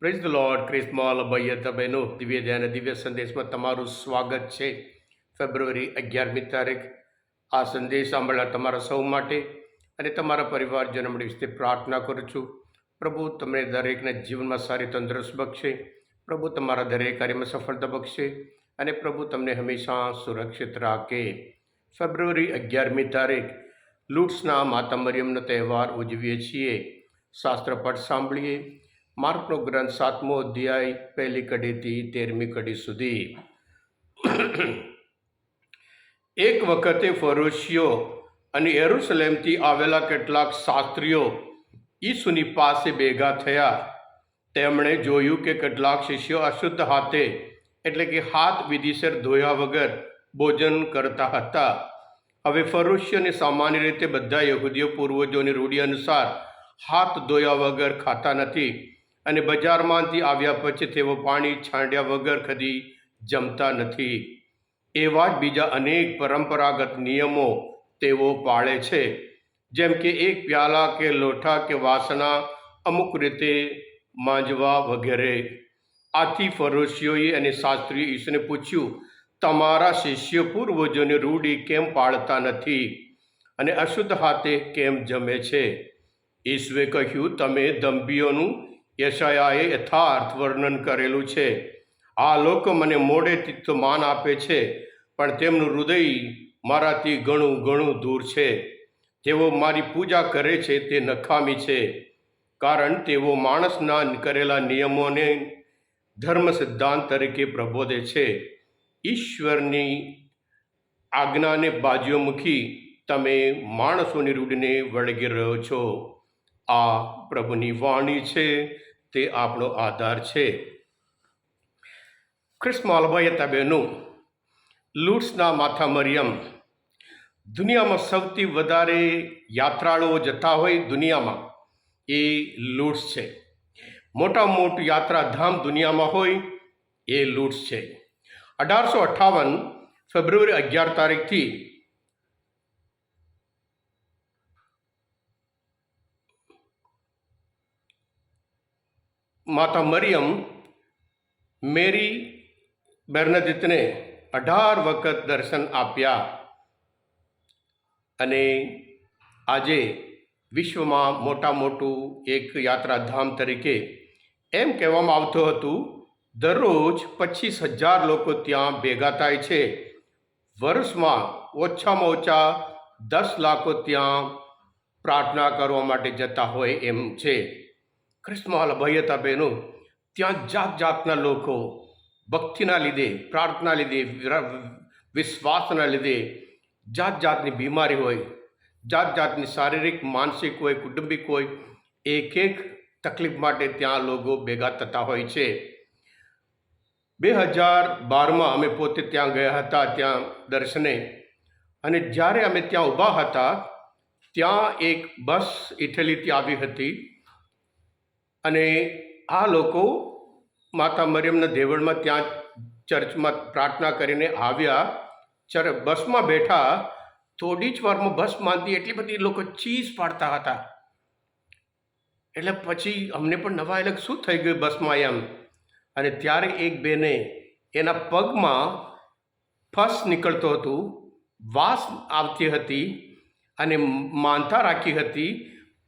Praise the lord ક્રિસ્મોલ ભૈયત બહેનો દિવ્ય ધ્યાન દિવ્ય સંદેશમાં તમારું સ્વાગત છે. ફેબ્રુઆરી અગિયારમી તારીખ. આ સંદેશ સાંભળનાર તમારા સૌ માટે અને તમારા પરિવારજનો માટે વિશે પ્રાર્થના કરું છું. પ્રભુ, તમને દરેકના જીવનમાં સારી તંદુરસ્ત બક્ષે. પ્રભુ, તમારા દરેક કાર્યમાં સફળતા બક્ષે અને પ્રભુ, તમને હંમેશા સુરક્ષિત રાખે. ફેબ્રુઆરી અગિયારમી તારીખ. લૂટ્સના માતા મરિયમનો તહેવાર ઉજવીએ છીએ. શાસ્ત્રપઠ સાંભળીએ. માર્કનો ગ્રંથ સાતમો અધ્યાય પહેલી કડીથી તેરમી કડી સુધી. એક વખતે ફરોશીઓ અને એરુસલેમથી આવેલા કેટલાક શાસ્ત્રીઓ ઈસુની પાસે ભેગા થયા. તેમણે જોયું કે કેટલાક શિષ્યો અશુદ્ધ હાથે, એટલે કે હાથ વિધિસર ધોયા વગર ભોજન કરતા હતા. હવે ફરોશીઓને સામાન્ય રીતે બધા યહૂદીઓ પૂર્વજોની રૂઢિ અનુસાર હાથ ધોયા વગર ખાતા નથી. અને બજારમાંથી આવ્યા પછી તેઓ પાણી છાંડ્યા વગર કદી જમતા નથી. એવા જ બીજા અનેક પરંપરાગત નિયમો તેઓ પાળે છે. જેમ કે એક પ્યાલા કે લોઠા કે વાસણા અમુક રીતે માંજવા વગેરે. આથી ફરોશીઓએ અને શાસ્ત્રીએ ઈશ્વરને પૂછ્યું, તમારા શિષ્ય પૂર્વજોની રૂઢી કેમ પાળતા નથી? અને અશુદ્ધ હાથે કેમ જમે છે? ઈશ્વે કહ્યું, તમે દંભીઓનું યશાયાએ યથાર્થ વર્ણન કરેલું છે. આ લોકો મને મોડેથી તો માન આપે છે, પણ તેમનું હૃદય મારાથી ઘણું ઘણું દૂર છે. તેઓ મારી પૂજા કરે છે તે નખામી છે, કારણ તેઓ માણસના કરેલા નિયમોને ધર્મ સિદ્ધાંત તરીકે પ્રબોધે છે. ઈશ્વરની આજ્ઞાને બાજુએ મૂકી તમે માણસોની રૂઢને વળગી રહ્યો છો. આ પ્રભુની વાણી છે. તે આપણો આધાર છે. ખ્રિસ્માલભાઈ તબેનું લૂટ્સના માથા મરિયમ દુનિયામાં સૌથી વધારે યાત્રાળુઓ જતા હોય દુનિયામાં એ લૂટ્સ છે. મોટા મોટું યાત્રાધામ દુનિયામાં હોય એ લૂટ્સ છે. અઢારસો અઠ્ઠાવન ફેબ્રુઆરી અગિયાર તારીખથી માતા મરિયમ મેરી બેર્નદિતને અઢાર વખત દર્શન આપ્યા અને આજે વિશ્વમાં મોટા મોટું એક યાત્રાધામ તરીકે એમ કહેવામાં આવતું હતું, દરરોજ પચીસ હજાર લોકો ત્યાં ભેગા થાય છે. વર્ષમાં ઓછામાં ઓછા દસ લાખો ત્યાં પ્રાર્થના કરવા માટે જતા હોય એમ છે. ક્રિસ્મહાલ ભયતા બહેનો ત્યાં જાત જાતના લોકો ભક્તિના લીધે, પ્રાર્થના લીધે વિશ્વાસના લીધે જાત જાતની બીમારી હોય, જાત જાતની શારીરિક, માનસિક હોય, કુટુંબિક હોય એક એક તકલીફ માટે ત્યાં લોકો ભેગા થતા હોય છે. બે હજાર બારમાં અમે પોતે ત્યાં ગયા હતા, ત્યાં દર્શને. અને જ્યારે અમે ત્યાં ઊભા હતા, ત્યાં એક બસ ઇટલીથી આવી હતી. અને આ લોકો માતા મરિયમના દેવળમાં ત્યાં ચર્ચમાં પ્રાર્થના કરીને આવ્યા. ચર બસમાં બેઠા, થોડી જ વારમાં બસ માંદી એટલી બધી લોકો ચીઝ પાડતા હતા. એટલે પછી અમને પણ નવા એટલે શું થઈ ગયું બસમાં એમ? અને ત્યારે એક બેને એના પગમાં ફસ નીકળતો હતું, વાસ આવતી હતી અને માનતા રાખી હતી,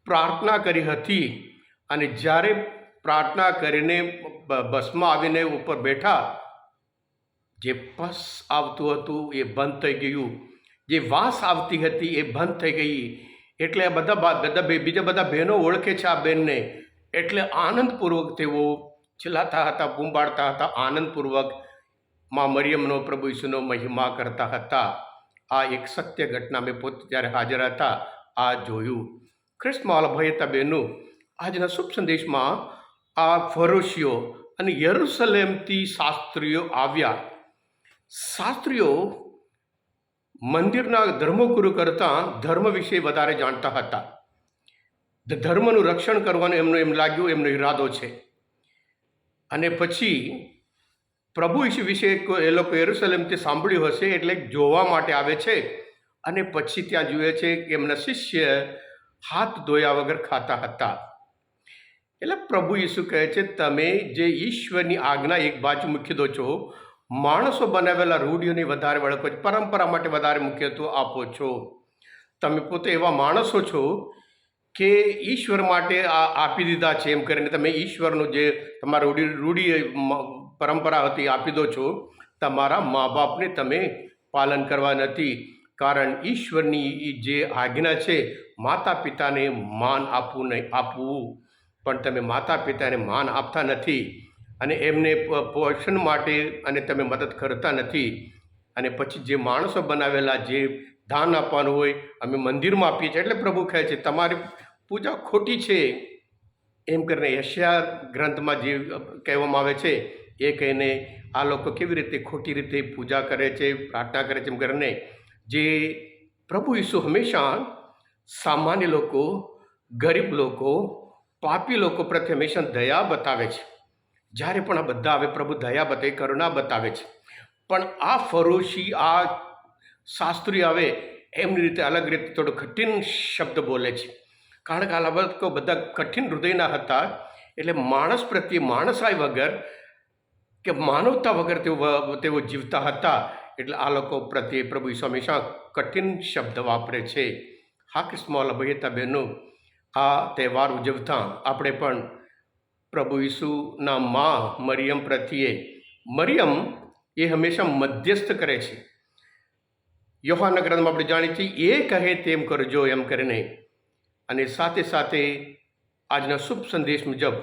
પ્રાર્થના કરી હતી. અને જ્યારે પ્રાર્થના કરીને બસમાં આવીને ઉપર બેઠા, જે પસ આવતું હતું એ બંધ થઈ ગયું. જે વાસ આવતી હતી એ બંધ થઈ ગઈ. એટલે આ બધા બધા બીજા બધા બહેનો ઓળખે છે આ બેનને. એટલે આનંદપૂર્વક તેઓ ચિલ્લાતા હતા બૂંબાડતા હતા, આનંદપૂર્વકમાં મરિયમનો, પ્રભુ ઈસુનો મહિમા કરતા હતા. આ એક સત્ય ઘટના મેં પોતે જ્યારે હાજર હતા. આ જોયું. ખ્રિસ્તમાલ હતા બહેનો આજના શુભ સંદેશમાં આ ફરોશીઓ અને યરુસલેમથી શાસ્ત્રીઓ આવ્યા. શાસ્ત્રીઓ મંદિરના ધર્મગુરુ કરતાં ધર્મ વિશે વધારે જાણતા હતા. ધર્મનું રક્ષણ કરવાનું એમનું એમ લાગ્યું, એમનો ઈરાદો છે. અને પછી પ્રભુ ઈસુ વિશે એ લોકો યરુસલેમથી સાંભળ્યું હશે એટલે જોવા માટે આવે છે અને પછી ત્યાં જુએ છે કે એમના શિષ્ય હાથ ધોયા વગર ખાતા હતા. એટલે પ્રભુ ઈસુ કહે છે, તમે જે ઈશ્વરની આજ્ઞા એક બાજુ મૂકી દો છો, માણસો બનાવેલા રૂઢિઓને વધારે વળકો પરંપરા માટે વધારે મુખ્યત્વ આપો છો. તમે પોતે એવા માણસો છો કે ઈશ્વર માટે આ આપી દીધા છે. એમ કરીને તમે ઈશ્વરનું જે તમારા રૂઢિ રૂઢિ પરંપરા હતી, આપી દો છો, તમારા મા બાપને તમે પાલન કરવા નથી. કારણ ઈશ્વરની જે આજ્ઞા છે માતા પિતાને માન આપવું નહીં, આપવું. પણ તમે માતા પિતાને માન આપતા નથી અને એમને પોષણ માટે અને તમે મદદ કરતા નથી. અને પછી જે માણસો બનાવેલા, જે દાન આપવાનું હોય, અમે મંદિરમાં આપીએ છીએ. એટલે પ્રભુ કહે છે, તમારી પૂજા ખોટી છે. એમ કરીને યશિયા ગ્રંથમાં જે કહેવામાં આવે છે, એ કહીને આ લોકો કેવી રીતે ખોટી રીતે પૂજા કરે છે, પ્રાર્થના કરે છે એમ કરીને જે પ્રભુ ઈસુ હંમેશા સામાન્ય લોકો, ગરીબ લોકો પાપી લોકો પ્રત્યે હંમેશા દયા બતાવે છે. જ્યારે પણ આ બધા આવે, પ્રભુ દયા બતાવે, કરુણા બતાવે છે. પણ આ ફરોશી, આ શાસ્ત્રી આવે, એમની રીતે અલગ રીતે થોડો કઠિન શબ્દ બોલે છે. કારણ કે આ લોકો બધા કઠિન હૃદયના હતા, એટલે માણસ પ્રત્યે માણસાઈ વગર કે માનવતા વગર તેઓ તેઓ જીવતા હતા, એટલે આ લોકો પ્રત્યે પ્રભુ ઈસુ હંમેશા કઠિન શબ્દ વાપરે છે. હા કિસ્મોલ અભયતા બહેનો આ તહેવાર ઉજવતા આપણે પણ પ્રભુ ઈસુના મા મરિયમ પ્રત્યે મરિયમ એ હંમેશા મધ્યસ્થ કરે છે. યોહાના ગ્રંથમાં આપણે જાણીએ છીએ, એ કહે તેમ કરજો એમ કરીને. અને સાથે સાથે આજના શુભ સંદેશ મુજબ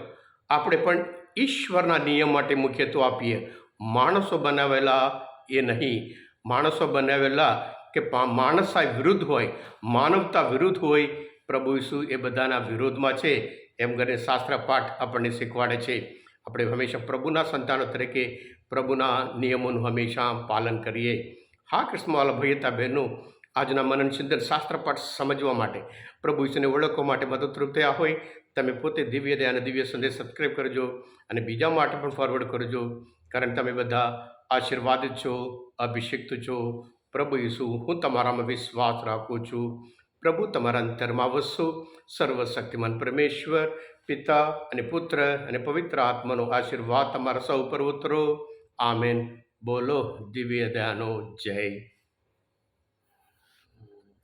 આપણે પણ ઈશ્વરના નિયમ માટે મુખ્યત્વ આપીએ. માણસો બનાવેલા એ નહીં. માણસો બનાવેલા કે માણસા વિરુદ્ધ હોય, માનવતા વિરુદ્ધ હોય પ્રભુ ઈસુ એ બધાના વિરોધમાં છે એમ કરીને શાસ્ત્ર પાઠ આપણને શીખવાડે છે. આપણે હંમેશા પ્રભુના સંતાનો તરીકે પ્રભુના નિયમોનું હંમેશા પાલન કરીએ. હા કૃષ્ણવાલ ભયતા બહેનો, આજના મનન ચિંતન શાસ્ત્ર પાઠ સમજવા માટે, પ્રભુ ઈશ્વરને ઓળખવા માટે મદદરૂપ થયા હોય, તમે પોતે દિવ્ય દયા અને દિવ્ય સંદેશ સબસ્ક્રાઈબ કરજો અને બીજા માટે પણ ફોરવર્ડ કરજો, કારણ તમે બધા આશીર્વાદિત છો, અભિષિક્ત છો. પ્રભુ ઈસુ, હું તમારામાં વિશ્વાસ રાખું છું. પ્રભુ, તમારા અંતરમાં વસો. સર્વશક્તિમાન પરમેશ્વર, પિતા અને પુત્ર અને પવિત્ર આત્માનો આશીર્વાદ તમારા સૌ પર ઉતરો. આમેન. બોલો, દિવ્ય દયાનો જય.